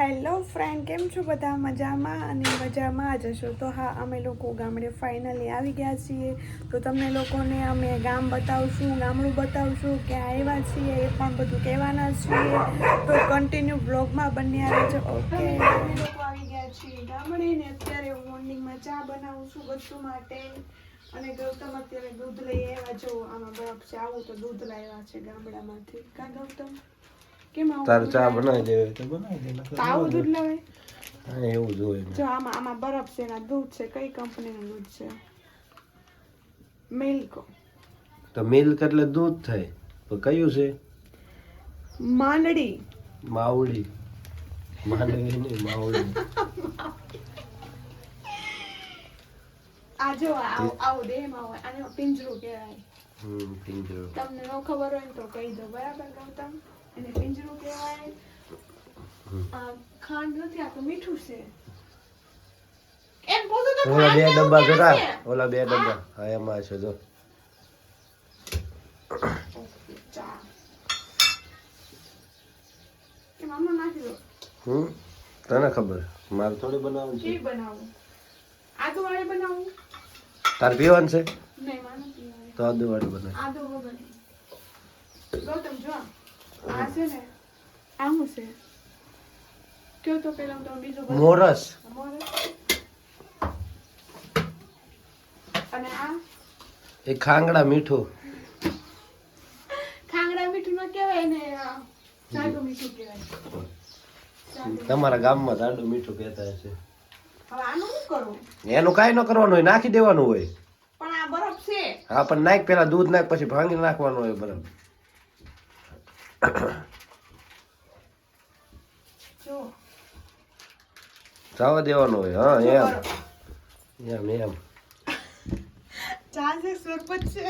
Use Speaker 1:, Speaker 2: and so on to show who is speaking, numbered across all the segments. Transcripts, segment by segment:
Speaker 1: Hello friend, કેમ છો બધા? મજામાં અને મજામાં જ હશો? તો હા, અમે લોકો ગામડે ફાઇનલી આવી ગયા છીએ. તો તમને લોકોને અમે ગામ બતાવશું, ગામડું બતાવશું, ક્યાં આવ્યા છીએ એ પણ બધું કહેવાના છીએ. તો કન્ટિન્યુ બ્લોગમાં બન્યા છે ઓકે અમે લોકો આવી ગયા છીએ ગામડે ને અત્યારે મોર્નિંગમાં ચા બનાવું છું બધું માટે. અને ગૌતમ અત્યારે દૂધ લઈ આવ્યા. જો, આમાં બરફ છે. આવું તો દૂધ લાવ્યા છે ગામડામાંથી. કાં ગૌતમ?
Speaker 2: તારે ચા બનાવી દેવે તો બનાવી દે નકર
Speaker 1: દૂધ લાવે
Speaker 2: હા, એવું જ હોય
Speaker 1: જો આમાં આમાં બરફ છે ના દૂધ છે કઈ કંપનીનું દૂધ છે? મિલ્ક
Speaker 2: તો મિલ્ક એટલે દૂધ થાય તો કયું છે?
Speaker 1: માંડડી
Speaker 2: માવડી. માંડળી નહીં માવડી.
Speaker 1: આ જો આવું દે દેહમાં હોય આને પિંજરું કહેવાય.
Speaker 2: હમ પિંજરો.
Speaker 1: તમને ન ખબર હોય તો કહી દો બરાબર ગૌતમ? એને પિંજરું કહેવાય. આ ખાંડ નથી આ તો મીઠું છે. એમ બોલું તો
Speaker 2: ઓલા બે ડબ્બા
Speaker 1: છે?
Speaker 2: ઓલા બે ડબ્બા. હા. એમાં છે જો. હમ? તને ખબર? મારે થોડી બનાવવાનું છે.
Speaker 1: બનાવું? આદુ વાળી બનાવું?
Speaker 2: તાર પીવાનું છે?
Speaker 1: નહીં
Speaker 2: તો આદુ વાળી બનાવ.
Speaker 1: આદુ વગર ગૌતમ જો આ છે ને આ શું છે. કયો તો પેલા હું તમને
Speaker 2: મોરસ.
Speaker 1: મોરસ. અને આ?
Speaker 2: એ ખાંગડા મીઠું.
Speaker 1: ખાંગડા મીઠું ન કહેવાય ને સાદું મીઠું કહેવાય.
Speaker 2: તમારા ગામમાં જાડું મીઠું કહેતા હશે. એનું કાંઈ ન કરવાનું હોય નાખી દેવાનું હોય.
Speaker 1: પણ આ બરફ છે.
Speaker 2: હા પણ નાખ પેલા દૂધ નાખ પછી ભાંગી નાખવાનું હોય
Speaker 1: જો
Speaker 2: જવા દેવાનું હોય હા એમ. એમ એમ.
Speaker 1: ચા છે સરબત છે.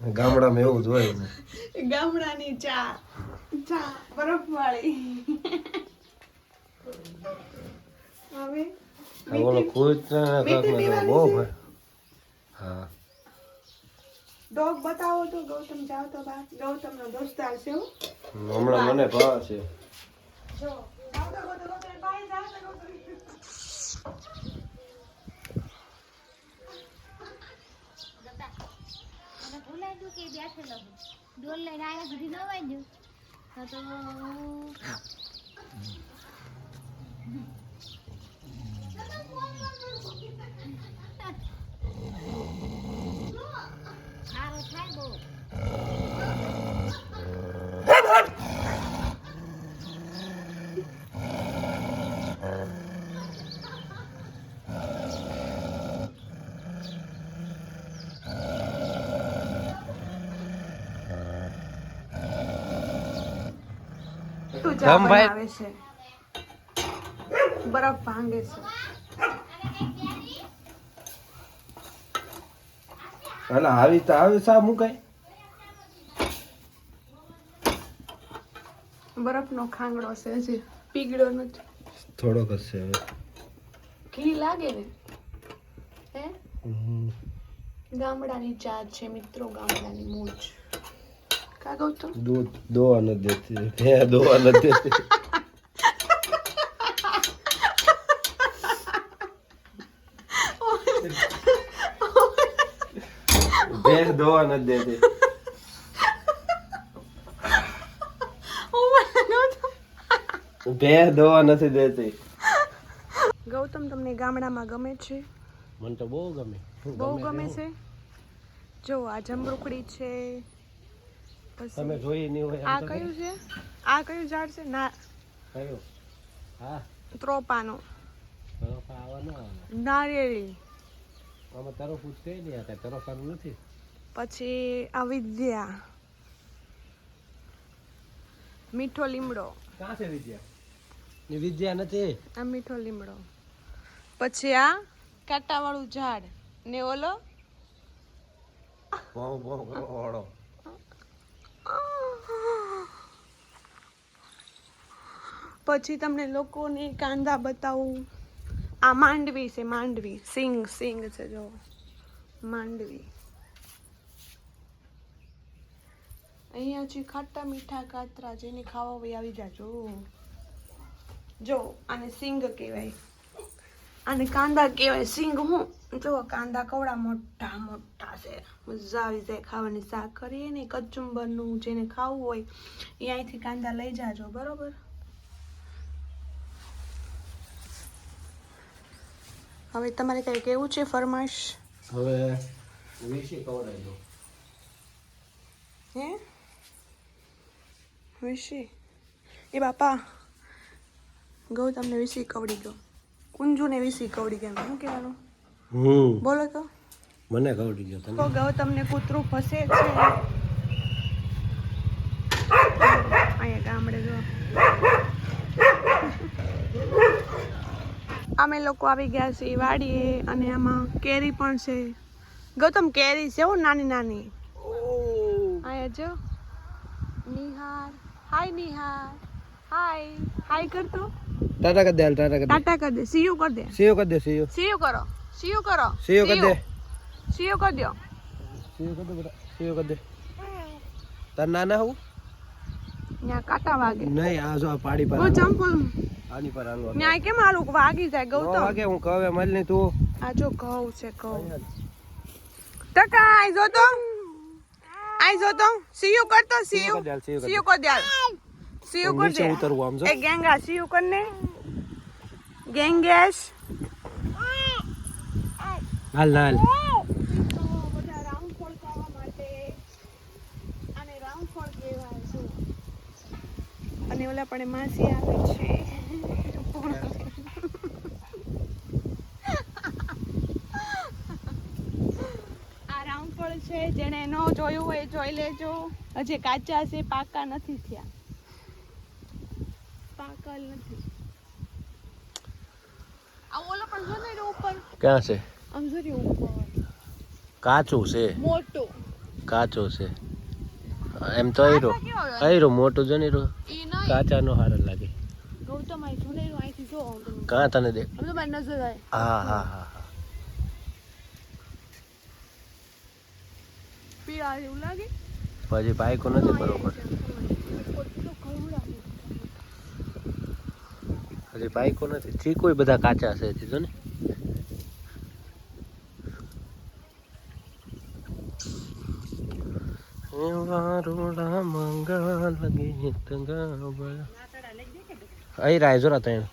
Speaker 2: ગામડામાં એવું જ હોય ને.
Speaker 1: ગામડાની ચા. ચા બરફ વાળી હવે
Speaker 2: ઓલો
Speaker 1: મીઠી
Speaker 2: બહુ ભાઈ
Speaker 1: ડોગ બતાવો તો ગૌતમ જાવ તો બા. ગૌતમ નો દોસ્તાર છે
Speaker 2: હમણાં મને ભાવ છે.
Speaker 1: જો
Speaker 3: કે બેઠેલો. ડોલ લઈને આવ્યા સુધી ન વાગ્યું તો
Speaker 2: ગમભાઈ.
Speaker 1: છે બરફ ભાંગે છે
Speaker 2: એટલે આવી તો આવી સા મુકાય
Speaker 1: બરફનો ખાંગડો છે હજી પીગળો નથી.
Speaker 2: થોડોક જ છે હવે.
Speaker 1: ઘી લાગે ને? હે? ગામડાની ચા છે મિત્રો ગામડાની મોજ કા તો?
Speaker 2: દૂધ દોવા નથી દેતી. ભે દોવા નથી દેતી. ભે દોવા નથી દેતી નથી
Speaker 1: ગૌતમ તમને ગામડામાં ગમે છે?
Speaker 2: મને તો બહુ ગમે.
Speaker 1: બહુ ગમે છે? જો આ જમરૂખડી છે પછી
Speaker 2: તમે જોઈ નહીં હોય
Speaker 1: આ કયું છે? આ કયું ઝાડ છે? ના.
Speaker 2: કયું? હા.
Speaker 1: ત્રોપાનો. નારિયેળી.
Speaker 2: આમાં તરફ જ નહીં આ તરફ નથી?
Speaker 1: પછી આ વિદ્યા મીઠો લીમડો.
Speaker 2: ક્યાં છે વિદ્યા? વિદ્યા નથી.
Speaker 1: આ મીઠો લીમડો. પછી આ કાંટાવાળું ઝાડ. ને ઓલો?
Speaker 2: વાળો
Speaker 1: પછી તમને લોકોને કાંદા બતાવું. આ માંડવી છે માંડવી. સિંગ સિંગ છે જો. માંડવી. અહીંયા છે ખાટા મીઠા કાતરા જેને ખાવા હોય આવી જાજો. જો આને સિંગ કહેવાય. આને કાંદા કહેવાય. સિંગ હું? જો કાંદા કવડા મોટા મોટા છે. મજા આવી જાય ખાવાની. શાક કરીએ ને કચુંબરનું જેને ખાવું હોય એ અહીંથી કાંદા લઈ જાજો બરોબર? હવે તમારે કઈ કેવું છે ફરમાઈશ?
Speaker 2: હવે
Speaker 1: હે? વિશી. એ બાપા ગૌતમને વિશી કવડી ગયો. કુંજુને વિસી કવડી ગયા. શું કહેવાનું. બોલો તો.
Speaker 2: મને કવડી ગયો
Speaker 1: તો ગૌતમને કૂતરું ફસે છે. અહીંયા ગામડે જો. અમે લોકો આવી ગયા છીએ વાડીએ અને આમાં કેરી પણ છે. ગૌતમ કેરી છે હો નાની નાની અહીંયા જો. નિહાર. હાય નિહા હાય હાય કરતો
Speaker 2: ટાટા કર દે હાલ ટાટા કર દે.
Speaker 1: ટાટા કર દે. સીયુ કર દે.
Speaker 2: સીઓ કર દે સીઓ
Speaker 1: સીયુ કરો. સીયુ કરો.
Speaker 2: સીઓ કર દે.
Speaker 1: સીયુ કર દો.
Speaker 2: સીઓ કર દે બેટા. સીઓ કર દે. તાર નાના હું?
Speaker 1: ત્યાં કાટા વાગે.
Speaker 2: નહીં આ જો પાડી પર
Speaker 1: ઓ ચંપલ
Speaker 2: આની પર હાલવા
Speaker 1: ન્યા કેમ આલુક વાગી જાય
Speaker 2: નો
Speaker 1: ગૌતમ
Speaker 2: વાગે હું કહે મલની તું.
Speaker 1: આ જો ઘઉં છે ઘઉં. ટકા આઈ જો તો. આઈ જો તો. સીયુ કરતો સીયુ
Speaker 2: કર તો સી સીયુ. સી યુ
Speaker 1: સીયુ કર દે. હાલ. સીયુ કર
Speaker 2: નીચે
Speaker 1: દે.
Speaker 2: ઉતરવું આમ જો.
Speaker 1: એ ગેંગા સીયુ કર ને. ગેંગેશ.
Speaker 2: હાલ હાલ.
Speaker 1: અને ઓલા પણ માસી આવે છે આ રાઉન્ડફોલ છે જેણે ન જોયું હોય એ જોઈ લેજો. હજી કાચા છે પાકા નથી થયા. પાકલ નથી. આ ઓલો પણ જો ને ઉપર.
Speaker 2: ક્યાં છે?
Speaker 1: આમ જો ઉપર
Speaker 2: કાચું છે.
Speaker 1: મોટું.
Speaker 2: કાચું છે. એમ તો હીરો હીરો મોટું જો ને હીરો
Speaker 1: ઈ
Speaker 2: કાચા નો હાર લાગે.
Speaker 1: ગૌતમ આઈ જો આમ
Speaker 2: કાં તને દે
Speaker 1: આમ તો મારી નજર આવે
Speaker 2: હા હા હા.
Speaker 1: પીળા એવું લાગે.
Speaker 2: પછી પાયકો નથી બરોબર હજી પાયકો નથી. ચીકુય બધા કાચા છે જો ને. વારોડા મંગા લગે તંગા અહીં રાય જોરા તૈણ